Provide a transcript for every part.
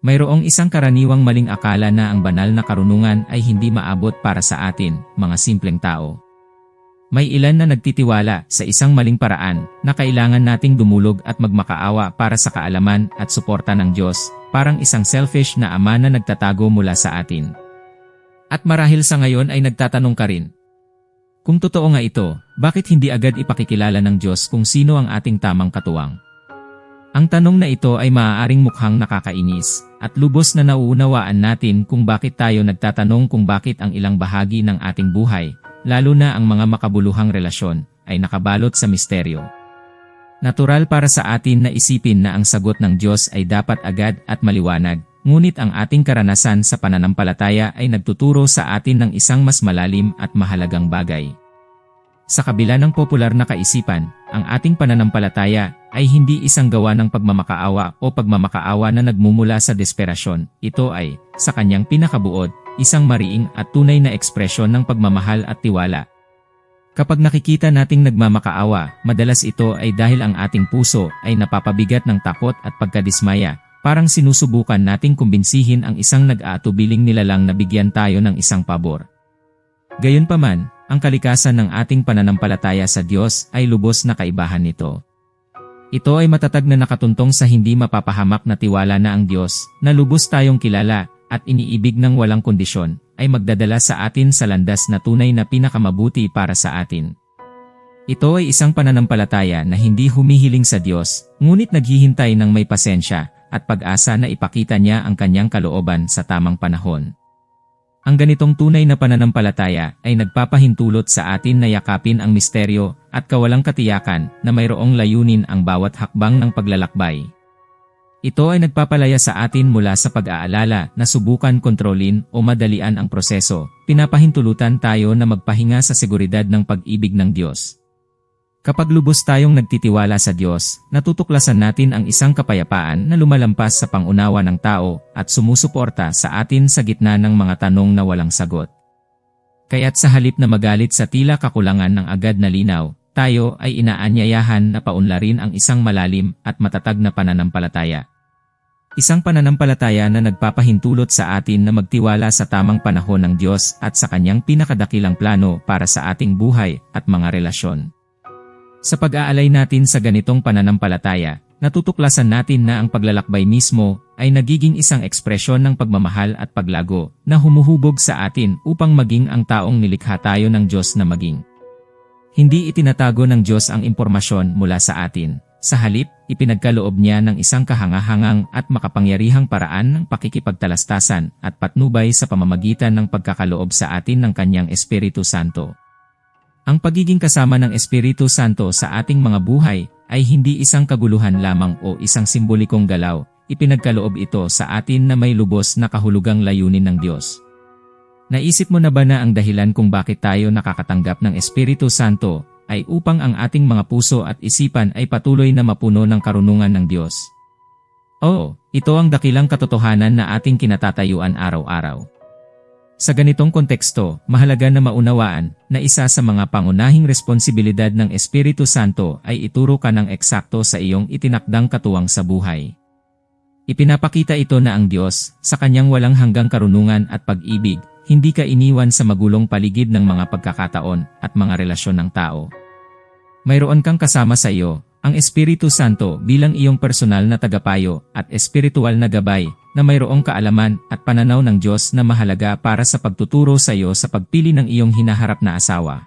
Mayroong isang karaniwang maling akala na ang banal na karunungan ay hindi maabot para sa atin, mga simpleng tao. May ilan na nagtitiwala sa isang maling paraan na kailangan nating dumulog at magmakaawa para sa kaalaman at suporta ng Diyos, parang isang selfish na ama na nagtatago mula sa atin. At marahil sa ngayon ay nagtatanong ka rin, kung totoo nga ito, bakit hindi agad ipakikilala ng Diyos kung sino ang ating tamang katuwang? Ang tanong na ito ay maaaring mukhang nakakainis, at lubos na nauunawaan natin kung bakit tayo nagtatanong kung bakit ang ilang bahagi ng ating buhay, lalo na ang mga makabuluhang relasyon, ay nakabalot sa misteryo. Natural para sa atin na isipin na ang sagot ng Diyos ay dapat agad at maliwanag, ngunit ang ating karanasan sa pananampalataya ay nagtuturo sa atin ng isang mas malalim at mahalagang bagay. Sa kabila ng popular na kaisipan, ang ating pananampalataya ay hindi isang gawa ng pagmamakaawa o pagmamakaawa na nagmumula sa desperasyon. Ito ay, sa kanyang pinakabuod, isang mariing at tunay na ekspresyon ng pagmamahal at tiwala. Kapag nakikita nating nagmamakaawa, madalas ito ay dahil ang ating puso ay napapabigat ng takot at pagkadismaya, parang sinusubukan nating kumbinsihin ang isang nag-aatubiling nilalang na bigyan tayo ng isang pabor. Gayunpaman, ang kalikasan ng ating pananampalataya sa Diyos ay lubos na kaibahan nito. Ito ay matatag na nakatuntong sa hindi mapapahamak na tiwala na ang Diyos, na lubos tayong kilala at iniibig ng walang kondisyon, ay magdadala sa atin sa landas na tunay na pinakamabuti para sa atin. Ito ay isang pananampalataya na hindi humihiling sa Diyos, ngunit naghihintay ng may pasensya at pag-asa na ipakita niya ang kanyang kalooban sa tamang panahon. Ang ganitong tunay na pananampalataya ay nagpapahintulot sa atin na yakapin ang misteryo at kawalang katiyakan na mayroong layunin ang bawat hakbang ng paglalakbay. Ito ay nagpapalaya sa atin mula sa pag-aalala na subukan kontrolin o madalian ang proseso, pinapahintulutan tayo na magpahinga sa seguridad ng pag-ibig ng Diyos. Kapag lubos tayong nagtitiwala sa Diyos, natutuklasan natin ang isang kapayapaan na lumalampas sa pangunawa ng tao at sumusuporta sa atin sa gitna ng mga tanong na walang sagot. Kaya't sa halip na magalit sa tila kakulangan ng agad na linaw, tayo ay inaanyayahan na paunlarin ang isang malalim at matatag na pananampalataya. Isang pananampalataya na nagpapahintulot sa atin na magtiwala sa tamang panahon ng Diyos at sa kanyang pinakadakilang plano para sa ating buhay at mga relasyon. Sa pag-aalay natin sa ganitong pananampalataya, natutuklasan natin na ang paglalakbay mismo ay nagiging isang ekspresyon ng pagmamahal at paglago na humuhubog sa atin upang maging ang taong nilikha tayo ng Diyos na maging. Hindi itinatago ng Diyos ang impormasyon mula sa atin. Sa halip, ipinagkaloob niya ng isang kahangahangang at makapangyarihang paraan ng pakikipagtalastasan at patnubay sa pamamagitan ng pagkakaloob sa atin ng kanyang Espiritu Santo. Ang pagiging kasama ng Espiritu Santo sa ating mga buhay ay hindi isang kaguluhan lamang o isang simbolikong galaw, ipinagkaloob ito sa atin na may lubos na kahulugang layunin ng Diyos. Naisip mo na ba na ang dahilan kung bakit tayo nakakatanggap ng Espiritu Santo ay upang ang ating mga puso at isipan ay patuloy na mapuno ng karunungan ng Diyos? Oo, ito ang dakilang katotohanan na ating kinatatayuan araw-araw. Sa ganitong konteksto, mahalaga na maunawaan na isa sa mga pangunahing responsibilidad ng Espiritu Santo ay ituro ka ng eksakto sa iyong itinakdang katuwang sa buhay. Ipinapakita ito na ang Diyos, sa kanyang walang hanggang karunungan at pag-ibig, hindi ka iniwan sa magulong paligid ng mga pagkakataon at mga relasyon ng tao. Mayroon kang kasama sa iyo, ang Espiritu Santo bilang iyong personal na tagapayo at espiritual na gabay na mayroong kaalaman at pananaw ng Diyos na mahalaga para sa pagtuturo sa iyo sa pagpili ng iyong hinaharap na asawa.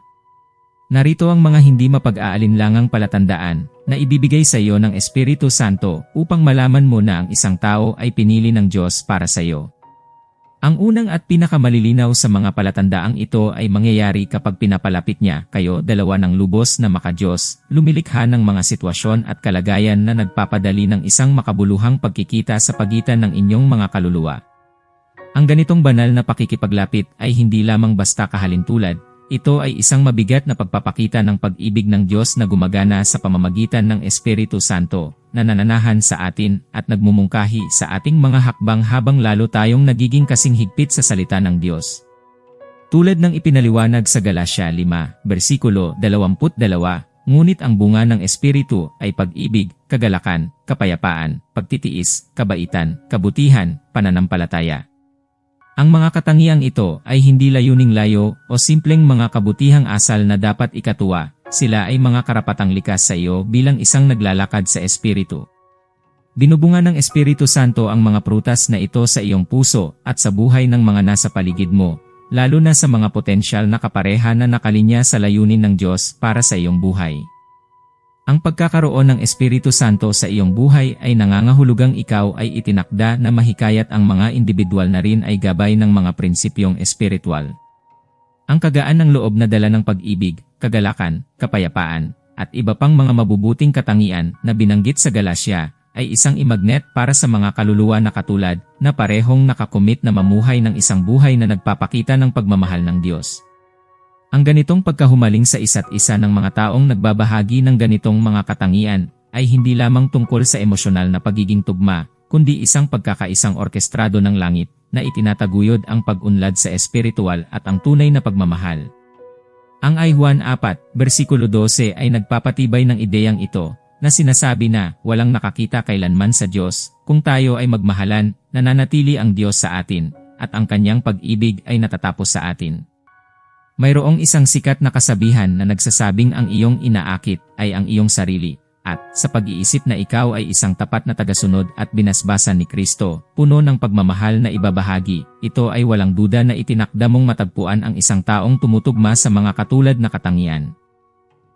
Narito ang mga hindi mapag-aalinlangang palatandaan na ibibigay sa iyo ng Espiritu Santo upang malaman mo na ang isang tao ay pinili ng Diyos para sa iyo. Ang unang at pinakamalilinaw sa mga palatandaang ito ay mangyayari kapag pinapalapit niya kayo dalawa ng lubos na makadiyos, lumilikha ng mga sitwasyon at kalagayan na nagpapadali ng isang makabuluhang pagkikita sa pagitan ng inyong mga kaluluwa. Ang ganitong banal na pakikipaglapit ay hindi lamang basta kahalintulad, ito ay isang mabigat na pagpapakita ng pag-ibig ng Diyos na gumagana sa pamamagitan ng Espiritu Santo, na nananahan sa atin at nagmumungkahi sa ating mga hakbang habang lalo tayong nagiging kasing higpit sa salita ng Diyos. Tulad ng ipinaliwanag sa Galatia 5, versikulo 22, ngunit ang bunga ng Espiritu ay pag-ibig, kagalakan, kapayapaan, pagtitiis, kabaitan, kabutihan, pananampalataya. Ang mga katangiang ito ay hindi layuning layo o simpleng mga kabutihang asal na dapat ikatuwa, sila ay mga karapatang likas sa iyo bilang isang naglalakad sa Espiritu. Binubunga ng Espiritu Santo ang mga prutas na ito sa iyong puso at sa buhay ng mga nasa paligid mo, lalo na sa mga potensyal na kapareha na nakalinya sa layunin ng Diyos para sa iyong buhay. Ang pagkakaroon ng Espiritu Santo sa iyong buhay ay nangangahulugang ikaw ay itinakda na mahikayat ang mga individual na rin ay gabay ng mga prinsipyong espiritual. Ang kagaan ng loob na dala ng pag-ibig, kagalakan, kapayapaan, at iba pang mga mabubuting katangian na binanggit sa Galasya ay isang imagnet para sa mga kaluluwa na katulad na parehong nakakomit na mamuhay ng isang buhay na nagpapakita ng pagmamahal ng Diyos. Ang ganitong pagkahumaling sa isa't isa ng mga taong nagbabahagi ng ganitong mga katangian ay hindi lamang tungkol sa emosyonal na pagiging tugma, kundi isang pagkakaisang orkestrado ng langit na itinataguyod ang pag-unlad sa espiritual at ang tunay na pagmamahal. Ang ay Juan 4, versikulo 12 ay nagpapatibay ng ideyang ito na sinasabi na walang nakakita kailanman sa Diyos kung tayo ay magmahalan, nananatili ang Diyos sa atin, at ang kanyang pag-ibig ay natatapos sa atin. Mayroong isang sikat na kasabihan na nagsasabing ang iyong inaakit ay ang iyong sarili, at sa pag-iisip na ikaw ay isang tapat na tagasunod at binasbasan ni Kristo, puno ng pagmamahal na ibabahagi, ito ay walang duda na itinakda mong matagpuan ang isang taong tumutugma sa mga katulad na katangian.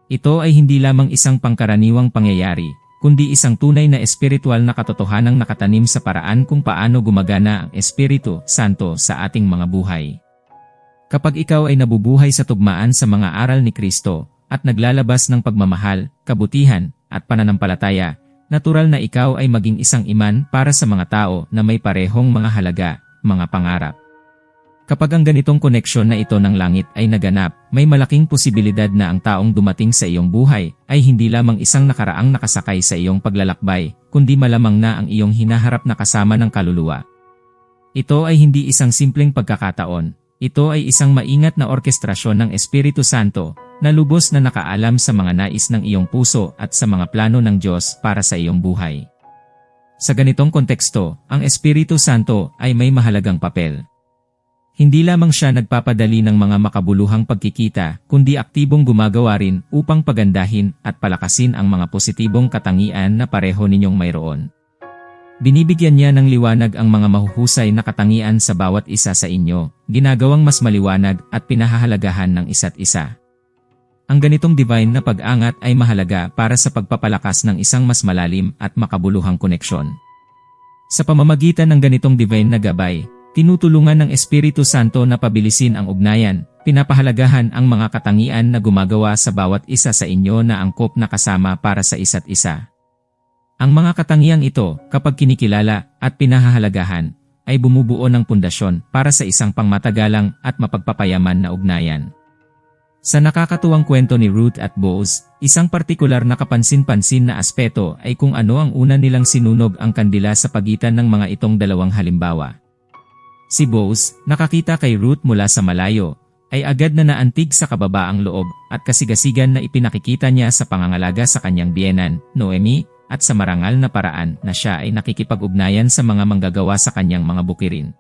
Ito ay hindi lamang isang pangkaraniwang pangyayari, kundi isang tunay na espiritual na katotohanang nakatanim sa paraan kung paano gumagana ang Espiritu Santo sa ating mga buhay. Kapag ikaw ay nabubuhay sa tugmaan sa mga aral ni Kristo at naglalabas ng pagmamahal, kabutihan, at pananampalataya, natural na ikaw ay maging isang iman para sa mga tao na may parehong mga halaga, mga pangarap. Kapag ang ganitong koneksyon na ito ng langit ay naganap, may malaking posibilidad na ang taong dumating sa iyong buhay ay hindi lamang isang nakaraang nakasakay sa iyong paglalakbay, kundi malamang na ang iyong hinaharap na kasama ng kaluluwa. Ito ay hindi isang simpleng pagkakataon, ito ay isang maingat na orkestrasyon ng Espiritu Santo na lubos na nakaalam sa mga nais ng iyong puso at sa mga plano ng Diyos para sa iyong buhay. Sa ganitong konteksto, ang Espiritu Santo ay may mahalagang papel. Hindi lamang siya nagpapadali ng mga makabuluhang pagkikita, kundi aktibong gumagawa rin upang pagandahin at palakasin ang mga positibong katangian na pareho ninyong mayroon. Binibigyan niya ng liwanag ang mga mahuhusay na katangian sa bawat isa sa inyo, ginagawang mas maliwanag at pinahahalagahan ng isa't isa. Ang ganitong divine na pag-angat ay mahalaga para sa pagpapalakas ng isang mas malalim at makabuluhang koneksyon. Sa pamamagitan ng ganitong divine na gabay, tinutulungan ng Espiritu Santo na pabilisin ang ugnayan, pinapahalagahan ang mga katangian na gumagawa sa bawat isa sa inyo na angkop na kasama para sa isa't isa. Ang mga katangiang ito, kapag kinikilala at pinahahalagahan, ay bumubuo ng pundasyon para sa isang pangmatagalang at mapagpapayaman na ugnayan. Sa nakakatuwang kwento ni Ruth at Boaz, isang partikular na kapansin-pansin na aspeto ay kung ano ang una nilang sinunog ang kandila sa pagitan ng mga itong dalawang halimbawa. Si Boaz, nakakita kay Ruth mula sa malayo, ay agad na naantig sa kababaang loob at kasigasigan na ipinakikita niya sa pangangalaga sa kanyang biyenan, Noemi, at sa marangal na paraan na siya ay nakikipag-ugnayan sa mga manggagawa sa kanyang mga bukirin.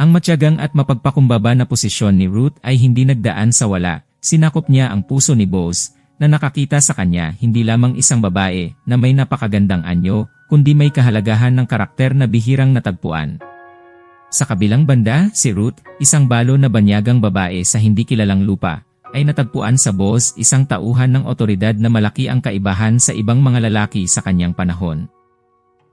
Ang matyagang at mapagpakumbaba na posisyon ni Ruth ay hindi nagdaan sa wala, sinakop niya ang puso ni Boaz na nakakita sa kanya hindi lamang isang babae na may napakagandang anyo, kundi may kahalagahan ng karakter na bihirang natagpuan. Sa kabilang banda, si Ruth, isang balo na banyagang babae sa hindi kilalang lupa, ay natagpuan sa boss isang tauhan ng otoridad na malaki ang kaibahan sa ibang mga lalaki sa kanyang panahon.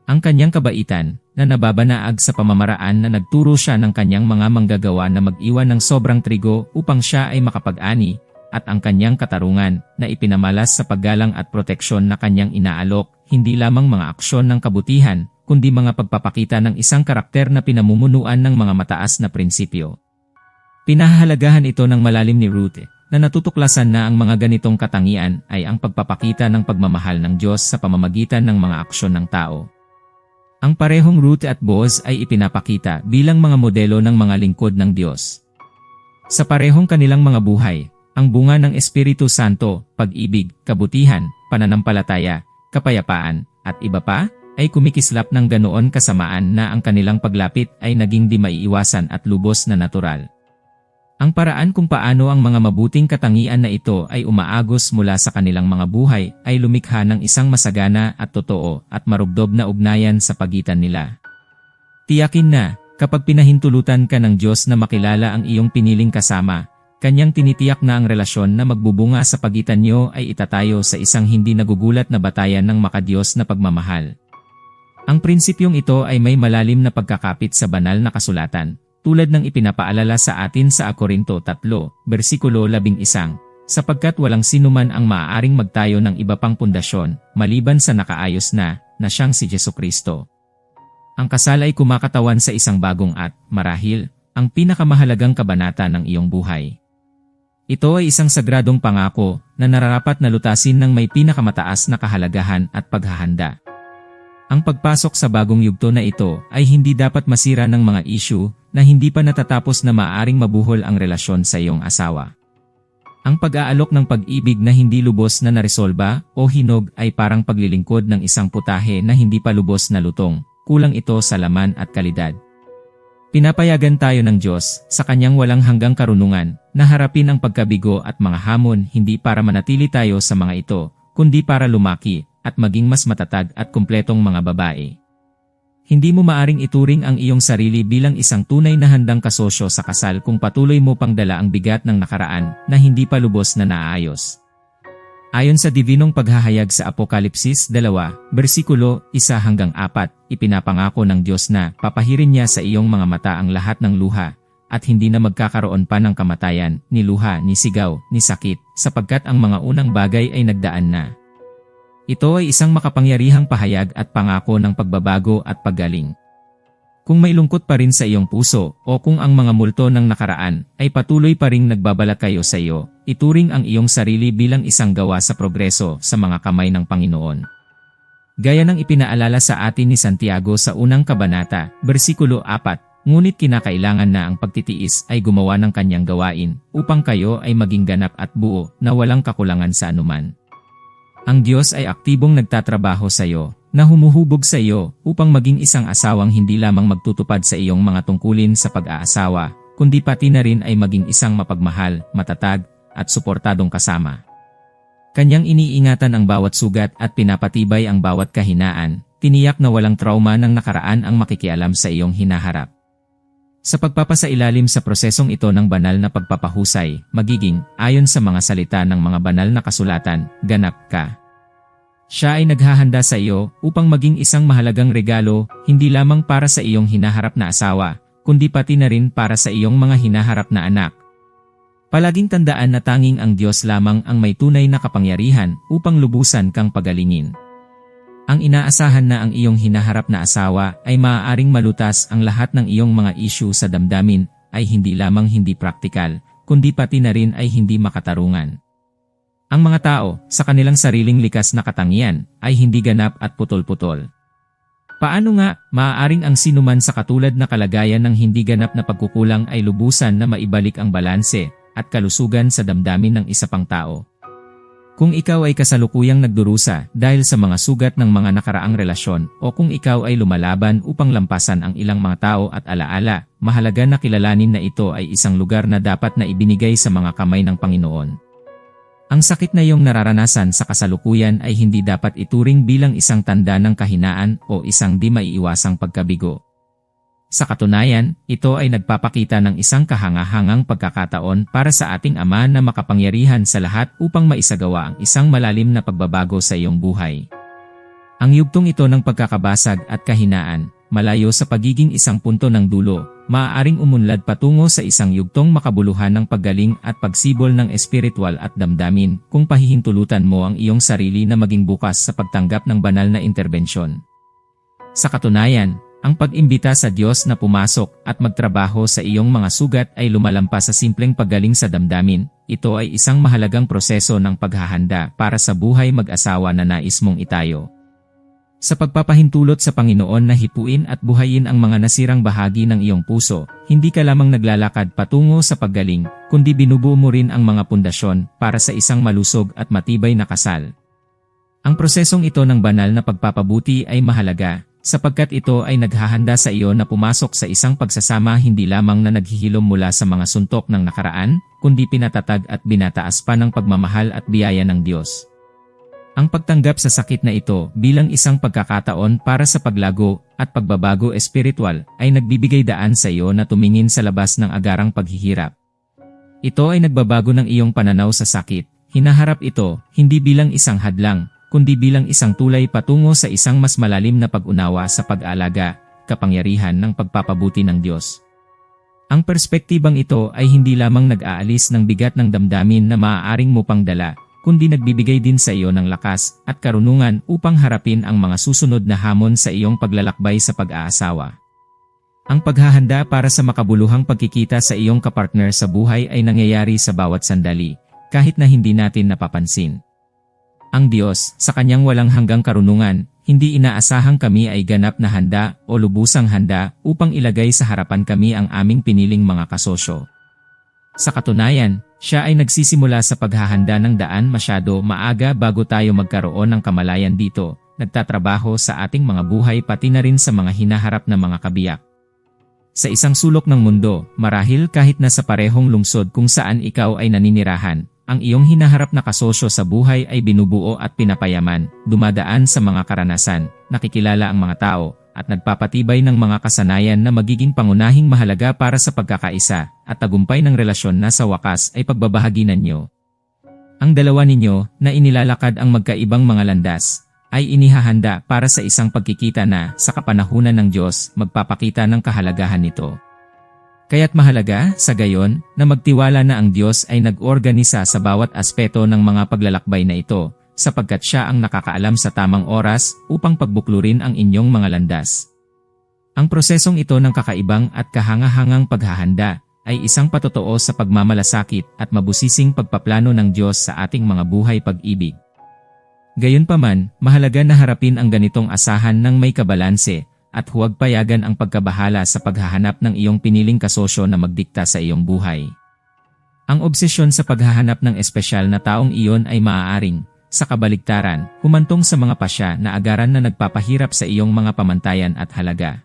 Ang kanyang kabaitan, na nababanaag sa pamamaraan na nagturo siya ng kanyang mga manggagawa na mag-iwan ng sobrang trigo upang siya ay makapag-ani, at ang kanyang katarungan na ipinamalas sa paggalang at proteksyon na kanyang inaalok, hindi lamang mga aksyon ng kabutihan, kundi mga pagpapakita ng isang karakter na pinamumunuan ng mga mataas na prinsipyo. Pinahahalagahan ito ng malalim ni Ruth na natutuklasan na ang mga ganitong katangian ay ang pagpapakita ng pagmamahal ng Diyos sa pamamagitan ng mga aksyon ng tao. Ang parehong Ruth at Boaz ay ipinapakita bilang mga modelo ng mga lingkod ng Diyos. Sa parehong kanilang mga buhay, ang bunga ng Espiritu Santo, pag-ibig, kabutihan, pananampalataya, kapayapaan, at iba pa, ay kumikislap ng ganoon kasamaan na ang kanilang paglapit ay naging di maiiwasan at lubos na natural. Ang paraan kung paano ang mga mabuting katangian na ito ay umaagos mula sa kanilang mga buhay ay lumikha ng isang masagana at totoo at marubdob na ugnayan sa pagitan nila. Tiyakin na, kapag pinahintulutan ka ng Diyos na makilala ang iyong piniling kasama, kanyang tinitiyak na ang relasyon na magbubunga sa pagitan niyo ay itatayo sa isang hindi nagugulat na batayan ng makadiyos na pagmamahal. Ang prinsipyong ito ay may malalim na pagkakapit sa banal na kasulatan, tulad ng ipinapaalala sa atin sa Akorinto 3, versikulo 11, sapagkat walang sinuman ang maaaring magtayo ng iba pang pundasyon, maliban sa nakaayos na, na siyang si Jesu Kristo. Ang kasal ay kumakatawan sa isang bagong at, marahil, ang pinakamahalagang kabanata ng iyong buhay. Ito ay isang sagradong pangako na nararapat na lutasin ng may pinakamataas na kahalagahan at paghahanda. Ang pagpasok sa bagong yugto na ito ay hindi dapat masira ng mga issue na hindi pa natatapos na maaring mabuhol ang relasyon sa iyong asawa. Ang pag-aalok ng pag-ibig na hindi lubos na naresolba o hinog ay parang paglilingkod ng isang putahe na hindi pa lubos na lutong, kulang ito sa laman at kalidad. Pinapayagan tayo ng Diyos sa kanyang walang hanggang karunungan na harapin ang pagkabigo at mga hamon hindi para manatili tayo sa mga ito, kundi para lumaki at maging mas matatag at kumpletong mga babae. Hindi mo maaring ituring ang iyong sarili bilang isang tunay na handang kasosyo sa kasal kung patuloy mo pang dala ang bigat ng nakaraan na hindi pa lubos na naayos. Ayon sa divinong paghahayag sa Apokalipsis 2, versikulo 1 hanggang 4, ipinapangako ng Diyos na papahirin niya sa iyong mga mata ang lahat ng luha, at hindi na magkakaroon pa ng kamatayan, ni luha, ni sigaw, ni sakit, sapagkat ang mga unang bagay ay nagdaan na. Ito ay isang makapangyarihang pahayag at pangako ng pagbabago at paggaling. Kung may lungkot pa rin sa iyong puso o kung ang mga multo ng nakaraan ay patuloy pa ring nagbabalak kayo sa iyo, ituring ang iyong sarili bilang isang gawa sa progreso sa mga kamay ng Panginoon. Gaya ng ipinaalala sa atin ni Santiago sa unang kabanata, versikulo 4, ngunit kinakailangan na ang pagtitiis ay gumawa ng kanyang gawain upang kayo ay maging ganap at buo na walang kakulangan sa anuman. Ang Diyos ay aktibong nagtatrabaho sa iyo, na humuhubog sa iyo upang maging isang asawang hindi lamang magtutupad sa iyong mga tungkulin sa pag-aasawa, kundi pati na rin ay maging isang mapagmahal, matatag, at suportadong kasama. Kanyang iniingatan ang bawat sugat at pinapatibay ang bawat kahinaan, tiniyak na walang trauma ng nakaraan ang makikialam sa iyong hinaharap. Sa pagpapasailalim sa prosesong ito ng banal na pagpapahusay, magiging, ayon sa mga salita ng mga banal na kasulatan, ganap ka. Siya ay naghahanda sa iyo upang maging isang mahalagang regalo, hindi lamang para sa iyong hinaharap na asawa, kundi pati na rin para sa iyong mga hinaharap na anak. Palaging tandaan na tanging ang Diyos lamang ang may tunay na kapangyarihan upang lubusan kang pagalingin. Ang inaasahan na ang iyong hinaharap na asawa ay maaaring malutas ang lahat ng iyong mga issue sa damdamin ay hindi lamang hindi praktikal, kundi pati na rin ay hindi makatarungan. Ang mga tao, sa kanilang sariling likas na katangian, ay hindi ganap at putol-putol. Paano nga, maaaring ang sinuman sa katulad na kalagayan ng hindi ganap na pagkukulang ay lubusan na maibalik ang balanse at kalusugan sa damdamin ng isa pang tao? Kung ikaw ay kasalukuyang nagdurusa dahil sa mga sugat ng mga nakaraang relasyon o kung ikaw ay lumalaban upang lampasan ang ilang mga tao at alaala, mahalaga na kilalanin na ito ay isang lugar na dapat na ibinigay sa mga kamay ng Panginoon. Ang sakit na iyong nararanasan sa kasalukuyan ay hindi dapat ituring bilang isang tanda ng kahinaan o isang di maiiwasang pagkabigo. Sa katunayan, ito ay nagpapakita ng isang kahangahangang pagkakataon para sa ating Ama na makapangyarihan sa lahat upang maisagawa ang isang malalim na pagbabago sa iyong buhay. Ang yugtong ito ng pagkakabasag at kahinaan, malayo sa pagiging isang punto ng dulo, maaaring umunlad patungo sa isang yugtong makabuluhan ng paggaling at pagsibol ng espiritual at damdamin kung pahihintulutan mo ang iyong sarili na maging bukas sa pagtanggap ng banal na interbensyon. Sa katunayan, ang pag-imbita sa Diyos na pumasok at magtrabaho sa iyong mga sugat ay lumalampas sa simpleng paggaling sa damdamin. Ito ay isang mahalagang proseso ng paghahanda para sa buhay mag-asawa na nais mong itayo. Sa pagpapahintulot sa Panginoon na hipuin at buhayin ang mga nasirang bahagi ng iyong puso, hindi ka lamang naglalakad patungo sa paggaling, kundi binubuo mo rin ang mga pundasyon para sa isang malusog at matibay na kasal. Ang prosesong ito ng banal na pagpapabuti ay mahalaga, sapagkat ito ay naghahanda sa iyo na pumasok sa isang pagsasama hindi lamang na naghihilom mula sa mga suntok ng nakaraan, kundi pinatatag at binataas pa ng pagmamahal at biyaya ng Diyos. Ang pagtanggap sa sakit na ito bilang isang pagkakataon para sa paglago at pagbabago espiritual ay nagbibigay daan sa iyo na tumingin sa labas ng agarang paghihirap. Ito ay nagbabago ng iyong pananaw sa sakit. Hinaharap ito hindi bilang isang hadlang, kundi bilang isang tulay patungo sa isang mas malalim na pag-unawa sa pag-alaga, kapangyarihan ng pagpapabuti ng Diyos. Ang perspektibang ito ay hindi lamang nag-aalis ng bigat ng damdamin na maaaring mo pang dala, kundi nagbibigay din sa iyo ng lakas at karunungan upang harapin ang mga susunod na hamon sa iyong paglalakbay sa pag-aasawa. Ang paghahanda para sa makabuluhang pagkikita sa iyong kapartner sa buhay ay nangyayari sa bawat sandali, kahit na hindi natin napapansin. Ang Diyos, sa kanyang walang hanggang karunungan, hindi inaasahang kami ay ganap na handa o lubusang handa upang ilagay sa harapan kami ang aming piniling mga kasosyo. Sa katunayan, siya ay nagsisimula sa paghahanda ng daan masyado maaga bago tayo magkaroon ng kamalayan dito, nagtatrabaho sa ating mga buhay pati na rin sa mga hinaharap na mga kabiyak. Sa isang sulok ng mundo, marahil kahit na sa parehong lungsod kung saan ikaw ay naninirahan, ang iyong hinaharap na kasosyo sa buhay ay binubuo at pinapayaman, dumadaan sa mga karanasan, nakikilala ang mga tao, at nagpapatibay ng mga kasanayan na magiging pangunahing mahalaga para sa pagkakaisa at tagumpay ng relasyon na sa wakas ay pagbabahagi ninyo. Ang dalawa ninyo na inilalakad ang magkaibang mga landas ay inihahanda para sa isang pagkikita na sa kapanahunan ng Diyos magpapakita ng kahalagahan nito. Kaya't mahalaga, sa gayon, na magtiwala na ang Diyos ay nag-organisa sa bawat aspeto ng mga paglalakbay na ito sapagkat siya ang nakakaalam sa tamang oras upang pagbuklurin ang inyong mga landas. Ang prosesong ito ng kakaibang at kahangahangang paghahanda ay isang patotoo sa pagmamalasakit at mabusising pagpaplano ng Diyos sa ating mga buhay pag-ibig. Gayunpaman, mahalaga na harapin ang ganitong asahan ng may kabalanse at huwag payagan ang pagkabahala sa paghahanap ng iyong piniling kasosyo na magdikta sa iyong buhay. Ang obsesyon sa paghahanap ng espesyal na taong iyon ay maaaring sa kabaligtaran, humantong sa mga pasya na agaran na nagpapahirap sa iyong mga pamantayan at halaga.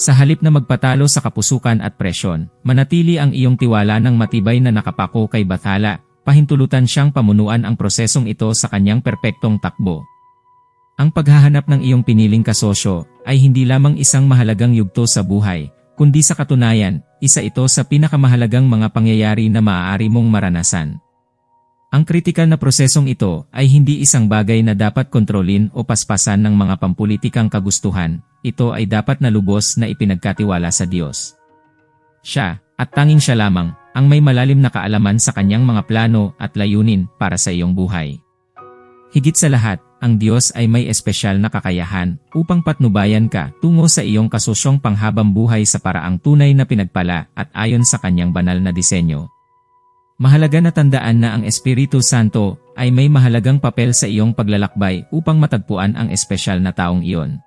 Sa halip na magpatalo sa kapusukan at presyon, manatili ang iyong tiwala ng matibay na nakapako kay Bathala, pahintulutan siyang pamunuan ang prosesong ito sa kanyang perpektong takbo. Ang paghahanap ng iyong piniling kasosyo ay hindi lamang isang mahalagang yugto sa buhay, kundi sa katunayan, isa ito sa pinakamahalagang mga pangyayari na maaari mong maranasan. Ang kritikal na prosesong ito ay hindi isang bagay na dapat kontrolin o paspasan ng mga pampulitikang kagustuhan, ito ay dapat na lubos na ipinagkatiwala sa Diyos. Siya, at tanging siya lamang, ang may malalim na kaalaman sa kanyang mga plano at layunin para sa iyong buhay. Higit sa lahat, ang Diyos ay may espesyal na kakayahan upang patnubayan ka tungo sa iyong kasosyong panghabang buhay sa paraang tunay na pinagpala at ayon sa kanyang banal na disenyo. Mahalaga na tandaan na ang Espiritu Santo ay may mahalagang papel sa iyong paglalakbay upang matagpuan ang espesyal na taong iyon.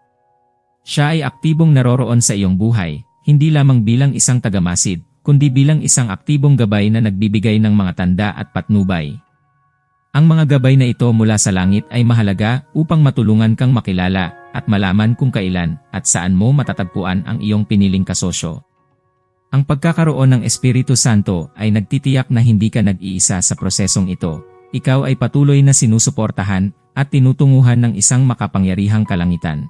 Siya ay aktibong naroroon sa iyong buhay, hindi lamang bilang isang tagamasid, kundi bilang isang aktibong gabay na nagbibigay ng mga tanda at patnubay. Ang mga gabay na ito mula sa langit ay mahalaga upang matulungan kang makilala at malaman kung kailan at saan mo matatagpuan ang iyong piniling kasosyo. Ang pagkakaroon ng Espiritu Santo ay nagtitiyak na hindi ka nag-iisa sa prosesong ito. Ikaw ay patuloy na sinusuportahan at tinutunguhan ng isang makapangyarihang kalangitan.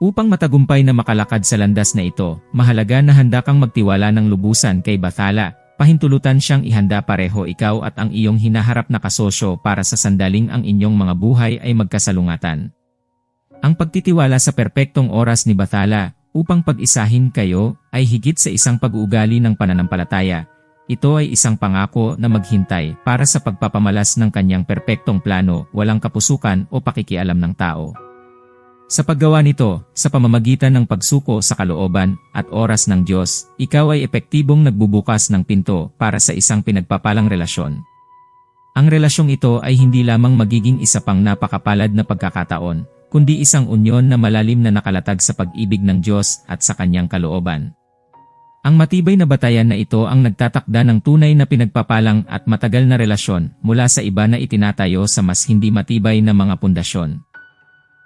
Upang matagumpay na makalakad sa landas na ito, mahalaga na handa kang magtiwala ng lubusan kay Bathala, pahintulutan siyang ihanda pareho ikaw at ang iyong hinaharap na kasosyo para sa sandaling ang inyong mga buhay ay magkasalungatan. Ang pagtitiwala sa perpektong oras ni Bathala upang pag-isahin kayo ay higit sa isang pag-uugali ng pananampalataya. Ito ay isang pangako na maghintay para sa pagpapamalas ng kanyang perpektong plano, walang kapusukan o pakikialam ng tao. Sa paggawa nito, sa pamamagitan ng pagsuko sa kalooban at oras ng Diyos, ikaw ay epektibong nagbubukas ng pinto para sa isang pinagpapalang relasyon. Ang relasyong ito ay hindi lamang magiging isa pang napakapalad na pagkakataon, kundi isang unyon na malalim na nakalatag sa pag-ibig ng Diyos at sa kanyang kalooban. Ang matibay na batayan na ito ang nagtatakda ng tunay na pinagpapalang at matagal na relasyon mula sa iba na itinatayo sa mas hindi matibay na mga pundasyon.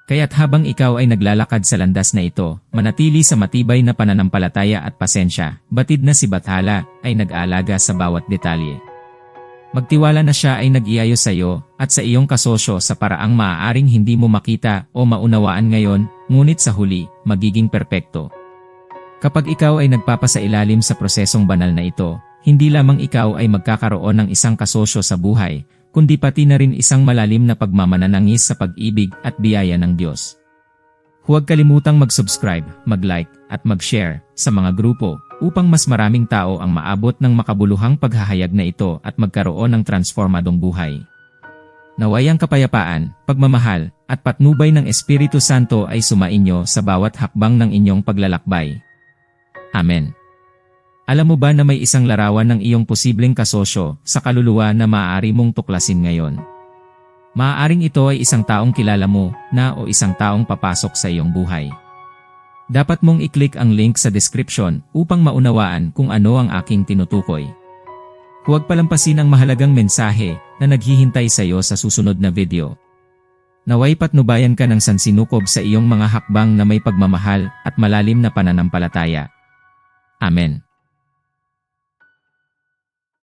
Kaya't habang ikaw ay naglalakad sa landas na ito, manatili sa matibay na pananampalataya at pasensya, batid na si Bathala ay nag-aalaga sa bawat detalye. Magtiwala na siya ay nag-iayos sa iyo at sa iyong kasosyo sa paraang maaaring hindi mo makita o maunawaan ngayon, ngunit sa huli, magiging perpekto. Kapag ikaw ay nagpapasailalim sa prosesong banal na ito, hindi lamang ikaw ay magkakaroon ng isang kasosyo sa buhay, kundi pati na rin isang malalim na pagmamananangis sa pag-ibig at biyaya ng Diyos. Huwag kalimutang mag-subscribe, mag-like, at mag-share sa mga grupo upang mas maraming tao ang maabot ng makabuluhang paghahayag na ito at magkaroon ng transformadong buhay. Naway ang kapayapaan, pagmamahal, at patnubay ng Espiritu Santo ay sumainyo sa bawat hakbang ng inyong paglalakbay. Amen. Alam mo ba na may isang larawan ng iyong posibleng kasosyo sa kaluluwa na maaari mong tuklasin ngayon? Maaaring ito ay isang taong kilala mo na o isang taong papasok sa iyong buhay. Dapat mong i-click ang link sa description upang maunawaan kung ano ang aking tinutukoy. Huwag palampasin ang mahalagang mensahe na naghihintay sa iyo sa susunod na video. Naway patnubayan ka ng sansinukob sa iyong mga hakbang na may pagmamahal at malalim na pananampalataya. Amen.